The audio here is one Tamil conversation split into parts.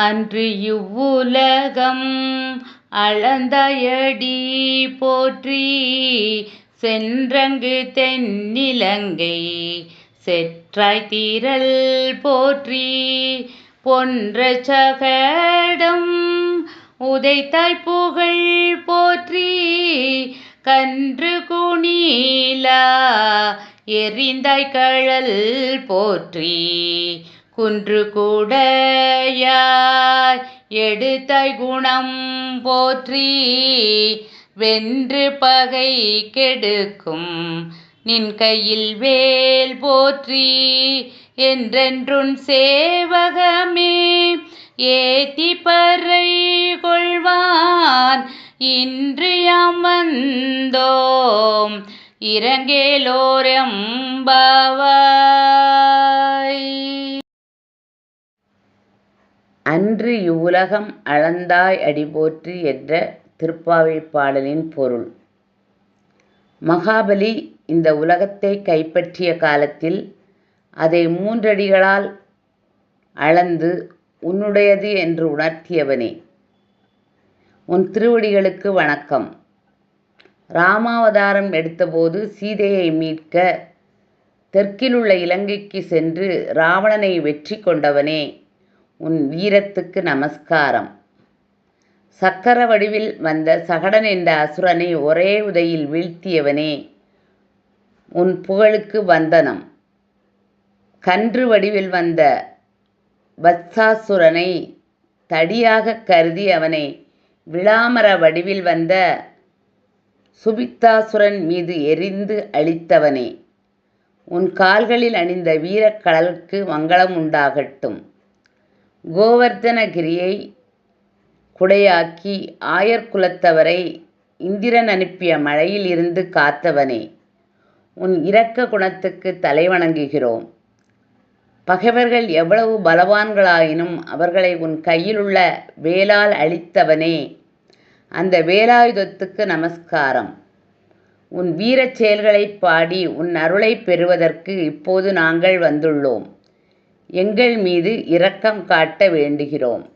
அன்று இவ்வுலகம் அளந்தயடி போற்றி சென்றங்கு தென்னிலங்கை செற்றாய் தீரல் போற்றி பொன்ற சகடம் உதைத்தாய் புகழ் போற்றி கன்று குணிலா எறிந்தாய் கழல் போற்றி. குன்று கூடையாய் எடுத்தாய் குணம் போற்றி வென்று பகை கெடுக்கும் நின் கையில் வேல் போற்றி என்றென்றுன் சேவகமே ஏத்தி பறை கொள்வான். இன்று யாம் வந்தோம் உலகம் அளந்தாய் அடிபோற்று என்ற திருப்பாவைப் பாடலின் பொருள். மகாபலி இந்த உலகத்தை கைப்பற்றிய காலத்தில் அதை மூன்றடிகளால் அளந்து உன்னுடையது என்று உணர்த்தியவனே. உன் திருவடிகளுக்கு வணக்கம். ராமாவதாரம் எடுத்தபோது சீதையை மீட்க தெற்கிலுள்ள இலங்கைக்கு சென்று ராவணனை வெற்றி கொண்டவனே. உன் வீரத்துக்கு நமஸ்காரம். சக்கர வடிவில் வந்த சகடன் என்ற அசுரனை ஒரே உதையில் வீழ்த்தியவனே உன் புகழுக்கு வந்தனம். கன்று வடிவில் வந்த வத்சாசுரனை தடியாக கருதி அவனை விளாமர வடிவில் வந்த சுபித்தாசுரன் மீது எரிந்து அழித்தவனே. உன் கால்களில் அணிந்த வீரக்கடலுக்கு மங்களம் உண்டாகட்டும். கோவர்த்தனகிரியை குடையாக்கி ஆயர்குலத்தவரை இந்திரன் அனுப்பிய மழையில் இருந்து காத்தவனே உன் இரக்க குணத்துக்கு தலைவணங்குகிறோம் பகைவர்கள் எவ்வளவு பலவான்களாயினும் அவர்களை உன் கையிலுள்ள வேலால் அழித்தவனே அந்த வேலாயுதத்துக்கு நமஸ்காரம். உன் வீரச் செயல்களைப் பாடி உன் அருளைப் பெறுவதற்கு இப்போது நாங்கள் வந்துள்ளோம். எங்கள் மீது இரக்கம் காட்ட வேண்டுகிறோம்.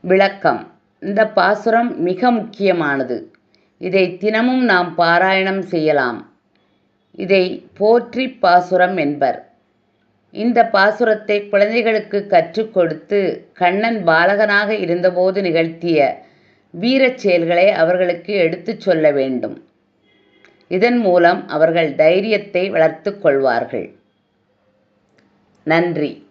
விளக்கம். இந்த பாசுரம் மிக முக்கியமானது. இதை தினமும் நாம் பாராயணம் செய்யலாம். இதை போற்றி பாசுரம் என்பர். இந்த பாசுரத்தை குழந்தைகளுக்கு கற்றுக் கொடுத்து கண்ணன் பாலகனாக இருந்தபோது நிகழ்த்திய வீரச் செயல்களை அவர்களுக்கு எடுத்துச் சொல்ல வேண்டும். இதன் மூலம் அவர்கள் தைரியத்தை வளர்த்து கொள்வார்கள். நன்றி.